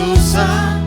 Jesus há.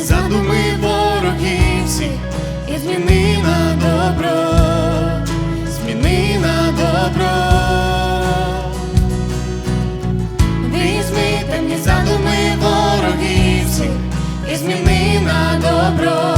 Задуми ворогів всіх і зміни на добро, зміни на добро. Візьми темні задуми ворогів всіх і зміни на добро,